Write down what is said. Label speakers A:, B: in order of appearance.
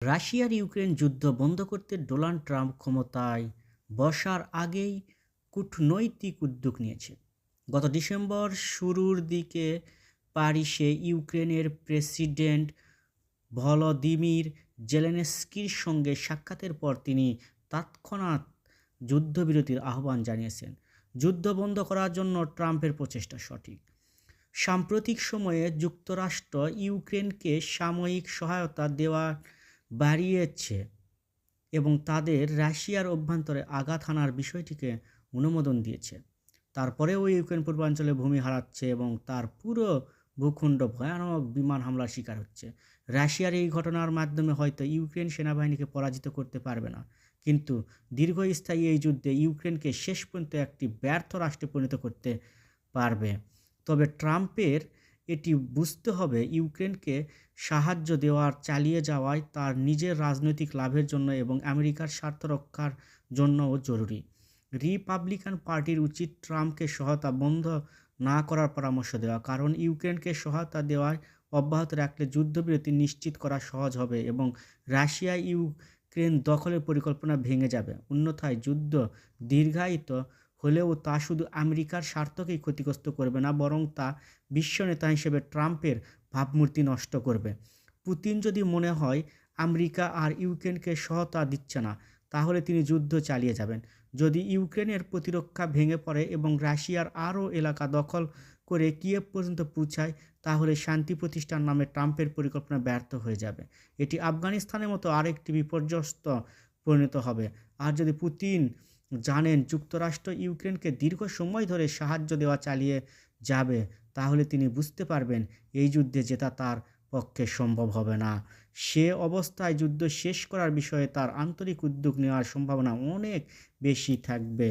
A: রাশিয়ার ইউক্রেন যুদ্ধ বন্ধ করতে ডোনাল্ড ট্রাম্প ক্ষমতায় বসার আগেই কূটনৈতিক উদ্যোগ নিয়েছে। গত ডিসেম্বর শুরুর দিকে প্যারিসে ইউক্রেনের প্রেসিডেন্ট ভলদিমির জেলেনস্কির সঙ্গে সাক্ষাতের পর তিনি তৎক্ষণাৎ যুদ্ধবিরতির আহ্বান জানিয়েছেন। যুদ্ধ বন্ধ করার জন্য ট্রাম্পের প্রচেষ্টা সঠিক। সাম্প্রতিক সময়ে যুক্তরাষ্ট্র ইউক্রেনকে সাময়িক সহায়তা দেওয়া বাড়িয়েছে এবং তাদের রাশিয়ার অভ্যন্তরে আঘাত হানার বিষয়টিকে অনুমোদন দিয়েছে। তারপরেও ইউক্রেন পূর্বাঞ্চলে ভূমি হারাচ্ছে এবং তার পুরো ভূখণ্ড ভয়ানক বিমান হামলার শিকার হচ্ছে। রাশিয়ার এই ঘটনার মাধ্যমে হয়তো ইউক্রেন সেনাবাহিনীকে পরাজিত করতে পারবে না। কিন্তু দীর্ঘস্থায়ী এই যুদ্ধে ইউক্রেনকে শেষ পর্যন্ত একটি ব্যর্থ রাষ্ট্রে পরিণত করতে পারবে। তবে ট্রাম্পের এটি বুঝতে হবে ইউক্রেনকে সাহায্য দেওয়ার, চালিয়ে যাওয়ায় তার নিজের রাজনৈতিক লাভের জন্য এবং আমেরিকার স্বার্থ রক্ষার জন্যও জরুরি। রিপাবলিকান পার্টির উচিত ট্রাম্পকে সহায়তা বন্ধ না করার পরামর্শ দেওয়া, কারণ ইউক্রেনকে সহায়তা দেওয়ায় অব্যাহত রাখলে যুদ্ধবিরতি নিশ্চিত করা সহজ হবে এবং রাশিয়া ইউক্রেন দখলের পরিকল্পনা ভেঙে যাবে। অন্যথায় যুদ্ধ দীর্ঘায়িত হলেও তা শুধু আমেরিকার স্বার্থকেই ক্ষতিগ্রস্ত করবে না, বরং তা বিশ্ব নেতা হিসেবে ট্রাম্পের ভাবমূর্তি নষ্ট করবে। পুতিন যদি মনে হয় আমেরিকা আর ইউক্রেনকে সহায়তা দিচ্ছে না, তাহলে তিনি যুদ্ধ চালিয়ে যাবেন। যদি ইউক্রেনের প্রতিরক্ষা ভেঙে পড়ে এবং রাশিয়ার আরও এলাকা দখল করে কিয়েভ পর্যন্ত পৌঁছায়, তাহলে শান্তি প্রতিষ্ঠার নামে ট্রাম্পের পরিকল্পনা ব্যর্থ হয়ে যাবে। এটি আফগানিস্তানের মতো আরেকটি বিপর্যস্ত পরিণত হবে। আর যদি পুতিন জানেন যুক্তরাষ্ট্র ইউক্রেনকে দীর্ঘ সময় ধরে সাহায্য দেওয়া চালিয়ে যাবে, তাহলে তিনি বুঝতে পারবেন এই যুদ্ধে জেতা তার পক্ষে সম্ভব হবে না। সে অবস্থায় যুদ্ধ শেষ করার বিষয়ে তার আন্তরিক উদ্যোগ নেওয়ার সম্ভাবনা অনেক বেশি থাকবে।